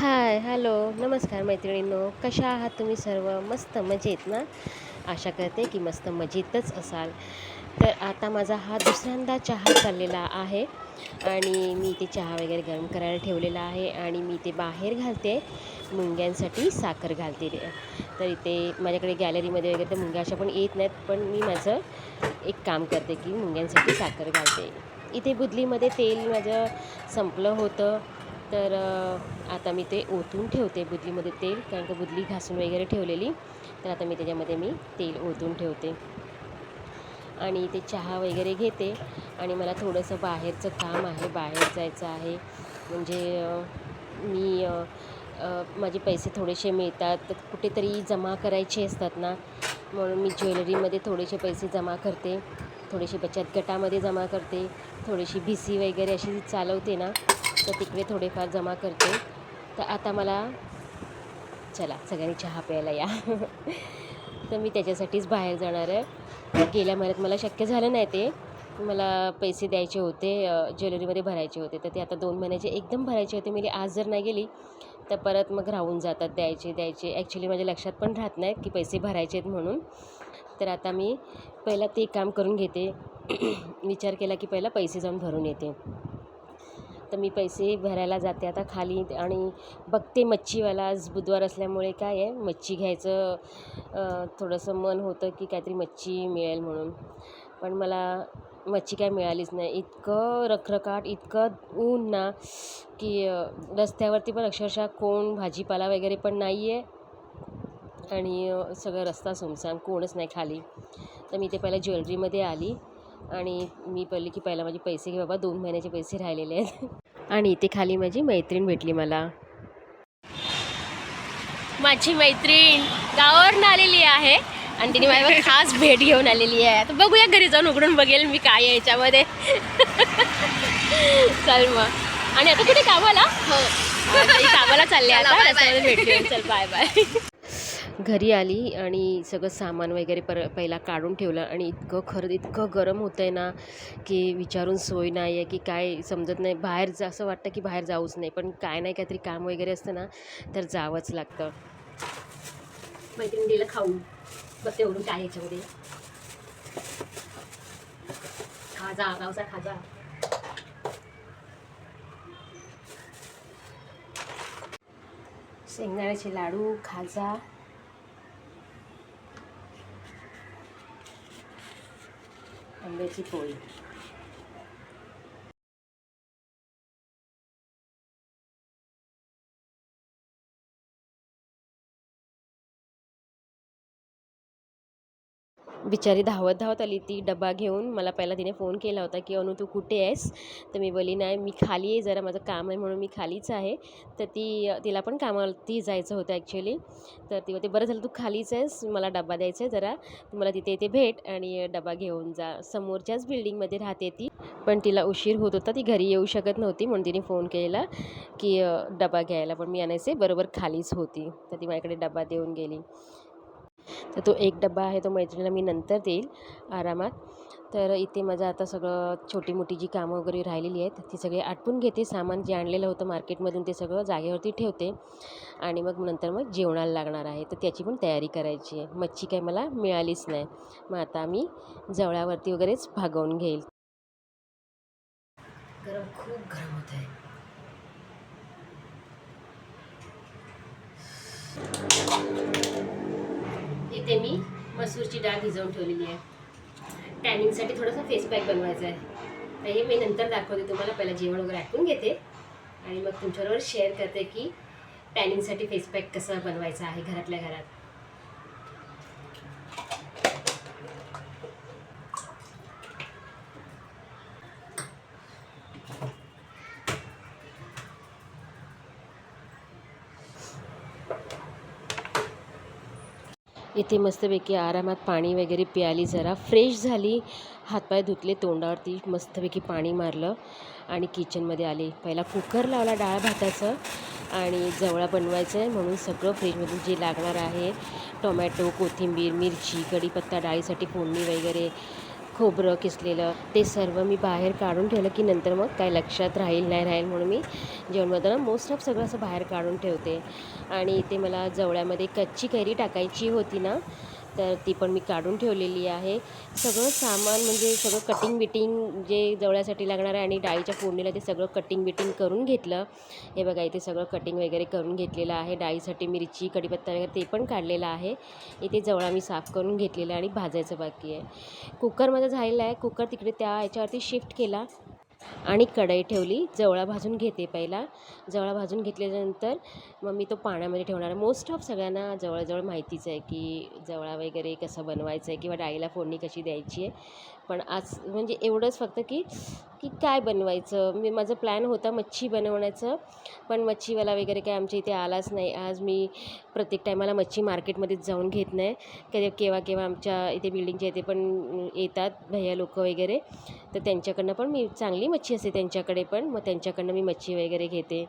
Hi hello. नमस्कार मैत्रिणींनो. कशा आहात तुम्ही सर्व? मस्त मजेत ना? आशा करते की मस्त मजेतच असाल. तर आता माझा हा दुसऱ्यांदा चहा चाललेला आहे आणि मी ते चहा वगैरे गरम करायला ठेवलेला आहे आणि मी ते बाहेर घालते. मुंग्यांसाठी साखर घालते. तर इथे माझ्याकडे गॅलरीमध्ये वगैरे तर मुंग्या अशा पण येत नाहीत पण मी माझं एक काम करते की मुंग्यांसाठी साखर घालते. इथे बुदलीमध्ये तेल माझं संपलं होतं. तर आता मी ते ओतून ठेवते बुदलीमध्ये तेल कारण का बुदली घासून वगैरे ठेवलेली. तर आता मी त्याच्यामध्ये मी तेल ओतून ठेवते. आणि ते चहा वगैरे घेते. आणि मला थोडंसं बाहेरचं काम आहे बाहेर जायचं आहे. म्हणजे मी माझे पैसे थोडेसे मिळतात. तर कुठेतरी जमा करायचे असतात ना. म्हणून मी ज्वेलरीमध्ये थोडेसे पैसे जमा करते. थोडेसे बचत गटामध्ये जमा करते. थोडीशी भिसी सी वगैरे अशी चालवते ना. तर तिकडे थोडेफार जमा करते. तर आता मला चला सगळ्यांनी चहा प्यायला या. तर मी त्याच्यासाठीच बाहेर जाणार आहे. गेल्या महिन्यात मला शक्य झालं नाही ते. मला पैसे द्यायचे होते ज्वेलरीमध्ये भरायचे होते. तर ते आता दोन महिन्याचे एकदम भरायचे होते. मी आज जर नाही गेली तर परत मग राहून जातात द्यायचे द्यायचे. ॲक्च्युली माझ्या लक्षात पण राहत नाहीत की पैसे भरायचे आहेत म्हणून. तर आता मी पहिला ते काम करून घेते. विचार केला की पहिला पैसे जाऊन भरून येते. तर मी पैसे भरायला जाते. आता खाली आणि बघते मच्छीवाला आज बुधवार असल्यामुळे काय आहे मच्छी घ्यायचं थोडंसं मन होतं की काहीतरी मच्छी मिळेल म्हणून. पण मला मच्छी काय मिळालीच नाही. इतकं रखरखाट इतकं ऊन ना की रस्त्यावरती पण अक्षरशः कोण भाजीपाला वगैरे पण नाही आहे आणि सगळं रस्ता सुमसाम कोणच नाही खाली. तर मी ते पहिला ज्वेलरीमध्ये आली आणि मी पहिले की पहिला माझे पैसे घे बाबा दोन महिन्याचे पैसे राहिलेले आहेत. आणि इथे खाली माझी मैत्रीण भेटली मला. माझी मैत्रीण गावावरून आलेली आहे आणि तिने माझ्यावर खास भेट घेऊन आलेली आहे. तर बघूया घरी जाऊन उघडून बघेल मी काय आहे याच्यामध्ये. चल मग. आणि आता कुठे? कामाला हो. कामाला चालले आता. भेटली चल बाय बाय घरी आली आणि सगळं सामान वगैरे पर पहिला काढून ठेवलं आणि इतकं खरं इतकं गरम होतं आहे ना की विचारून सोय नाही आहे की काय समजत नाही. बाहेर जा असं वाटतं की बाहेर जाऊच नाही पण काय नाही काहीतरी काम वगैरे असतं ना तर जावंच लागतं. मैत्रिणी दिलं खाऊ. बघ तेवढून काय याच्यामध्ये. खाजा गावचा खाजा शेंगदाण्याचे लाडू खाजा. ver se foi. बिचारी धावत धावत आली. ती डबा घेऊन मला पहिला तिने फोन केला होता की अनु तू कुठे आहेस? तर मी बोली नाही मी खाली आहे. जरा माझं काम आहे म्हणून मी खालीच आहे. तर ती तिला पण कामावरती जायचं होतं ॲक्च्युली तर ती होते बरं झालं तू खालीच आहेस. मला डबा द्यायचा आहे जरा. तू मला तिथे इथे भेट आणि डबा घेऊन जा. समोरच्याच बिल्डिंगमध्ये राहते ती. पण तिला उशीर होत होता. ती घरी येऊ शकत नव्हती म्हणून तिने फोन केला की डबा घ्यायला. पण मी आणायचे बरोबर खालीच होती. तर ती माझ्याकडे डबा देऊन गेली. तर तो एक डबा आहे तो मैत्रिणीला मी नंतर देईल आरामात. तर इथे माझं आता सगळं छोटी मोठी जी कामं वगैरे राहिलेली आहेत ती सगळी आटपून घेते. सामान जे आणलेलं होतं मार्केटमधून ते सगळं जागेवरती ठेवते. आणि मग नंतर मग जेवणाला लागणार आहे. तर त्याची पण तयारी करायची आहे. मच्छी काय मला मिळालीच नाही. मग आता मी जवळावरती वगैरेच भागवून घेईल. गरम खूप गरम होत आहे. इथे मी मसूरची डाळ भिजवून ठेवलेली आहे. टॅनिंगसाठी थोडासा फेस पॅक बनवायचा आहे. तर हे मी नंतर दाखवते तुम्हाला. पहिला जेवण वगैरे ऐकून घेते. आणि मग तुमच्याबरोबर शेअर करते की टॅनिंगसाठी फेस पॅक कसं बनवायचा आहे घरातल्या घरात. ती मस्तपैकी आरामात पाणी वगैरे प्याली जरा. फ्रेश झाली. हातपाय धुतले तोंडावरती मस्तपैकी पाणी मारलं आणि किचनमध्ये आले. पहिला कुकर लावला डाळ भाताचं आणि जवळा बनवायचं आहे म्हणून सगळं फ्रीजमधून जे लागणार आहे टोमॅटो कोथिंबीर मिरची कढीपत्ता डाळीसाठी फोडणी वगैरे खोबरं किसलेलं ते सर्व मी बाहेर काढून ठेवलं की नंतर मग काय लक्षात राहील नाही राहील म्हणून मी जेवण बनवताना मोस्ट ऑफ सगळं असं बाहेर काढून ठेवते. आणि इथे मला जवळ्यामध्ये कच्ची कैरी टाकायची होती ना तर ती पण मी काढून ठेवलेली आहे. सगळं सामान म्हणजे सगळं कटिंग बिटिंग जे जवळ्यासाठी लागणार आहे आणि डाळीच्या फोडणीला ते सगळं कटिंग बिटिंग करून घेतलं. हे बघा इथे सगळं कटिंग वगैरे करून घेतलेलं आहे. डाळीसाठी मिरची कढीपत्ता वगैरे ते पण काढलेलं आहे. इथे जवळा मी साफ करून घेतलेला आणि भाजायचं बाकी आहे. कुकर माझा झालेला आहे. कुकर तिकडे त्या याच्यावरती शिफ्ट केला. आणि कढई ठेवली. जवळा भाजून घेते पहिला. जवळा भाजून घेतल्यानंतर मग मी तो पाण्यामध्ये ठेवणार. मोस्ट ऑफ सगळ्यांना जवळजवळ माहितीच आहे की जवळा वगैरे कसं बनवायचं आहे किंवा डाळीला फोडणी कशी द्यायची आहे. पण आज म्हणजे एवढंच फक्त की की काय बनवायचं? मी माझं प्लॅन होता मच्छी बनवण्याचं पण मच्छीवाला वगैरे काय आमच्या इथे आलाच नाही. आज मी प्रत्येक टायमाला मच्छी मार्केटमध्येच जाऊन घेत नाही. कधी केव्हा केव्हा आमच्या इथे बिल्डिंगच्या इथे पण येतात भैया लोक वगैरे. तर त्यांच्याकडनं पण मी चांगली मच्छी असते त्यांच्याकडे पण. मग त्यांच्याकडनं मी मच्छी वगैरे घेते.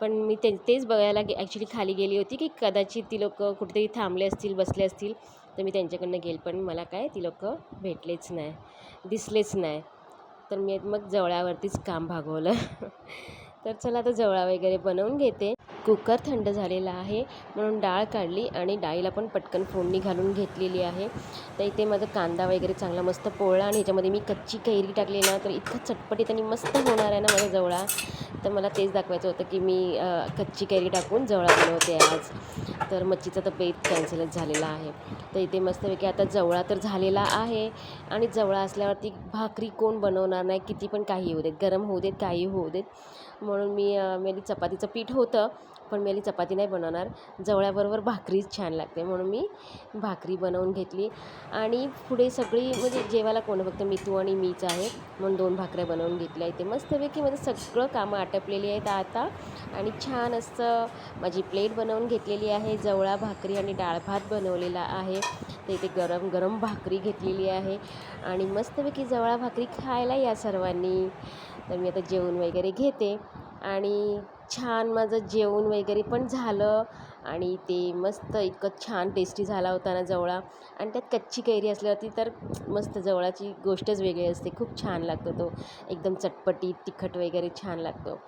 पण मी ते तेच बघायला गे ॲक्च्युली खाली गेली होती की कदाचित ती लोकं कुठेतरी थांबले असतील बसले असतील तर मी त्यांच्याकडनं गेल. पण मला काय ती लोकं भेटलेच नाही दिसलेच नाही. तर मी मग जवळावरतीच काम भागवलं. तर चला आता जवळा वगैरे बनवून घेते. कुकर थंड झालेला आहे. म्हणून डाळ काढली आणि डाळीला पण पटकन फोडणी घालून घेतलेली आहे. तर इथे माझा कांदा वगैरे चांगला मस्त पोळला आणि ह्याच्यामध्ये मी कच्ची कैरी टाकली ना तर इतकं चटपटीत आणि मस्त होणार आहे ना माझा जवळा. तर मला तेच दाखवायचं होतं की मी कच्ची कैरी टाकून जवळा बनवते आज. तर मच्छीचा तर बेत कॅन्सलच झालेला आहे. तर इथे मस्तपैकी आता जवळा तर झालेला आहे आणि जवळा असल्यावरती भाकरी कोण बनवणार नाही किती पण काही होऊ देत गरम होऊ देत काही होऊ देत. म्हणून मी मेली चपातीचं पीठ होतं पण मेली चपाती नाही बनवणार. जवळ्याबरोबर भाकरीच छान लागते म्हणून मी भाकरी बनवून घेतली. आणि पुढे सगळी म्हणजे जेवायला कोण फक्त मी तू आणि मीच आहे. म्हणून दोन भाकऱ्या बनवून घेतल्या इथे. मस्तपैकी माझं सगळं कामं आटपलेली आहेत आता. आणि छान असं माझी प्लेट बनवून घेतलेली आहे. जवळा भाकरी आणि डाळ भात बनवलेला आहे. तर इथे गरम गरम भाकरी घेतलेली आहे. आणि मस्तपैकी जवळा भाकरी खायला या सर्वांनी. तर मी आता जेवण वगैरे घेते. आणि छान माझं जेवण वगैरे पण झालं. आणि ते मस्त इतकं छान टेस्टी झाला होता ना जवळा. आणि त्यात कच्ची कैरी असल्यावरती तर मस्त जवळाची गोष्टच वेगळी असते. खूप छान लागतो तो. एकदम चटपटीत तिखट वगैरे छान लागतो.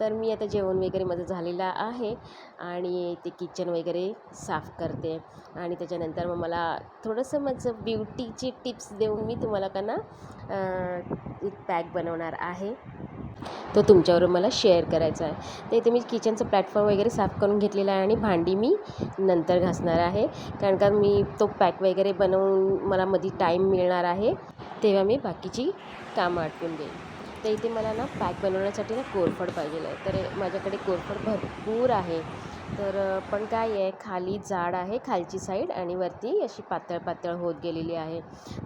तर मी आता जेवण वगैरे माझं झालेलं आहे आणि ते किचन वगैरे साफ करते. आणि त्याच्यानंतर मग मला थोडंसं माझं ब्युटीची टिप्स देऊन मी तुम्हाला का ना एक पॅक बनवणार आहे. तो तुमच्यावर मला शेअर करायचा आहे. तर इथे मी किचनचं प्लॅटफॉर्म वगैरे साफ करून घेतलेला आहे आणि भांडी मी नंतर घासणार आहे. कारण का मी तो पॅक वगैरे बनवून मला मध्ये टाईम मिळणार आहे तेव्हा मी बाकीची कामं आटपून देईन. तर इथे मला ना पॅक बनवण्यासाठी ना कोरफड पाहिजे आहे. तर माझ्याकडे कोरफड भरपूर आहे. तर पण काय आहे खाली जाड आहे खालची साईड आणि वरती अशी पातळ पातळ होत गेलेली आहे.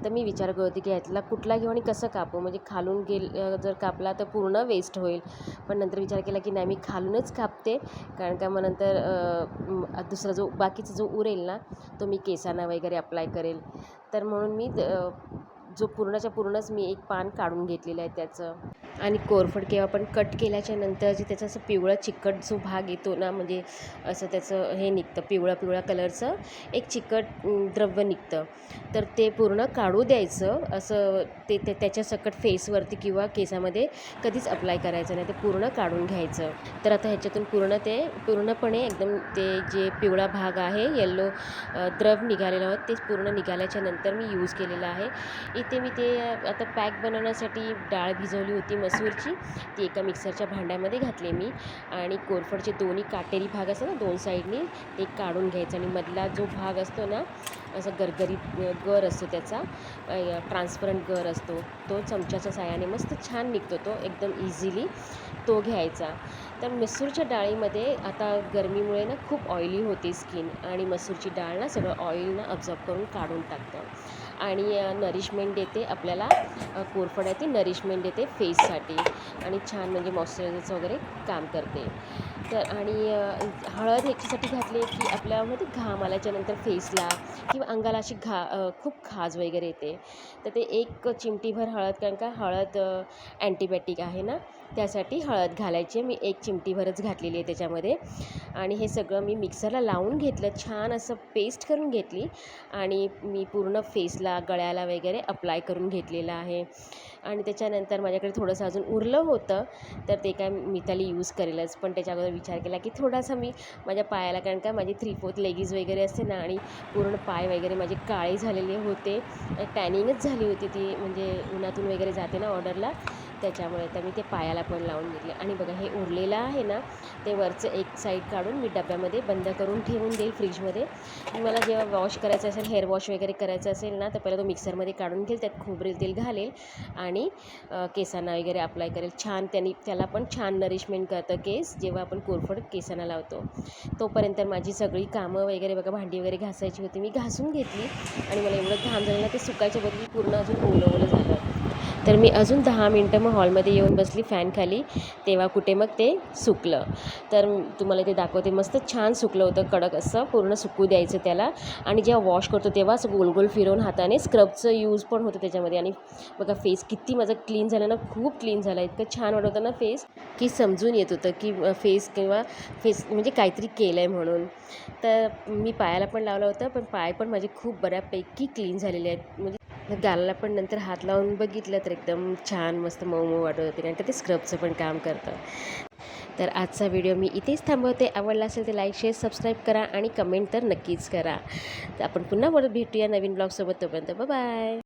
तर मी विचार करत होती की ह्यातला कुठला घेऊ आणि कसं कापू? म्हणजे खालून गेल जर कापला तर पूर्ण वेस्ट होईल. पण नंतर विचार केला की नाही मी खालूनच कापते. कारण का मग नंतर दुसरा जो बाकीचा जो उरेल ना तो मी केसांना वगैरे अप्लाय करेल. तर म्हणून मी जो पूर्णच्या पूर्णच मी एक पान काढून घेतलेलं आहे त्याचं. आणि कोरफड केव्हा पण कट केल्याच्यानंतर जे त्याचा असं पिवळा चिकट जो भाग येतो ना म्हणजे असं त्याचं हे निघतं पिवळा पिवळा कलरचं एक चिकट द्रव्य निघतं. तर ते पूर्ण काढू द्यायचं. असं ते ते त्याच्या सकट फेसवरती किंवा केसामध्ये कधीच अप्लाय करायचं नाही. ते पूर्ण काढून घ्यायचं. तर आता ह्याच्यातून पूर्ण ते पूर्णपणे एकदम ते जे पिवळा भाग आहे येल्लो द्रव निघालेला होता ते पूर्ण निघाल्याच्या नंतर मी यूज केलेलं आहे. इथे मी ते आता पॅक बनवण्यासाठी डाळ भिजवली होती मसूरची. ती एका मिक्सरच्या भांड्यामध्ये घातली मी. आणि कोरफडचे दोन्ही काटेरी भाग असतो ना दोन साईडनी ते काढून घ्यायचं. आणि मधला जो भाग असतो ना असं गरगरीत गर असतो त्याचा ट्रान्सपरंट गर असतो तो चमच्याच्या साह्याने मस्त छान निघतो तो एकदम इझिली तो घ्यायचा. तर मसूरच्या डाळीमध्ये आता गरमीमुळे ना खूप ऑइली होते स्किन आणि मसूरची डाळ ना सगळं ऑइल ना अब्झॉर्ब करून काढून टाकतं. आणि नरिशमेंट देते आपल्याला अ, कोरफड आहे नरिशमेंट देते फेससाठी. आणि छान म्हणजे मॉइश्चरायझरचं वगैरे काम करते. तर आणि हळद ह्याच्यासाठी घातली की आपल्यामध्ये घाम आल्याच्यानंतर फेसला किंवा अंगाला अशी घा खूप खाज वगैरे येते. तर ते एक चिमटीभर हळद कारण का हळद अँटीबायोटिक आहे ना त्यासाठी हळद घालायची मी एक चिमटीभरच घातलेली आहे त्याच्यामध्ये. आणि हे सगळं मी मिक्सरला लावून घेतलं छान असं पेस्ट करून घेतली आणि मी पूर्ण फेसला गळ्याला वगैरे अप्लाय करून घेतलेलं आहे. आणि त्याच्यानंतर माझ्याकडे थोडंसं अजून उरलं होतं तर ते काय मिताली यूज करेलच. पण त्याच्या अगोदर विचार केला की थोडासा मी माझ्या पायाला कारण का माझी थ्री फोर्थ लेगीज वगैरे असते ना आणि पूर्ण पाय वगैरे माझे काळे झालेले होते. टॅनिंगच झाली होती ती म्हणजे उन्हातून वगैरे जाते ना ऑर्डरला त्याच्यामुळे तर मी ते पायाला पण लावून घेतले. आणि बघा हे उरलेलं आहे ना ते वरचं एक साईड काढून मी डब्यामध्ये बंद करून ठेवून देईल फ्रीजमध्ये मला जेव्हा वॉश करायचं असेल हेअर वॉश वगैरे करायचं असेल ना तर पहिला तो मिक्सरमध्ये काढून घेईल त्यात खोबरेल तेल घालेल आणि केसांना वगैरे अप्लाय करेल. छान त्यांनी त्याला पण छान नरिशमेंट करतं केस जेव्हा आपण कोरफड केसांना लावतो. तोपर्यंत माझी सगळी कामं वगैरे बघा भांडी वगैरे घासायची होती मी घासून घेतली. आणि मला एवढं घाम झालं ना ते सुकायच्या बदली पूर्ण अजून ओलं ओलं झालं. तर मी अजून दहा मिनटं मग हॉलमध्ये येऊन बसली फॅनखाली तेव्हा कुठे मग ते सुकलं. तर तुम्हाला ते दाखवते. मस्त छान सुकलं होतं कडक असं. पूर्ण सुकू द्यायचं त्याला. आणि जेव्हा वॉश करतो तेव्हा गोल गोल फिरवून हाताने स्क्रबचं यूज पण होतं त्याच्यामध्ये. आणि बघा फेस किती माझं क्लीन झालं ना. खूप क्लीन झालं. इतकं छान वाटत होतं ना फेस की समजून येत होतं की फेस किंवा फेस म्हणजे काहीतरी केलं आहे म्हणून. तर मी पायाला पण लावलं होतं. पण पाय पण माझे खूप बऱ्यापैकी क्लीन झालेले आहेत. म्हणजे गालाला पण नंतर हात लावून बघितलं तर एकदम छान मस्त मऊ मऊ वाटत होते. नंतर ते स्क्रबचं पण काम करतं. तर आजचा व्हिडिओ मी इथेच थांबवते. आवडला असेल तर लाईक शेअर सबस्क्राईब करा आणि कमेंट तर नक्कीच करा. तर आपण पुन्हा परत भेटूया नवीन ब्लॉगसोबत. तोपर्यंत बाय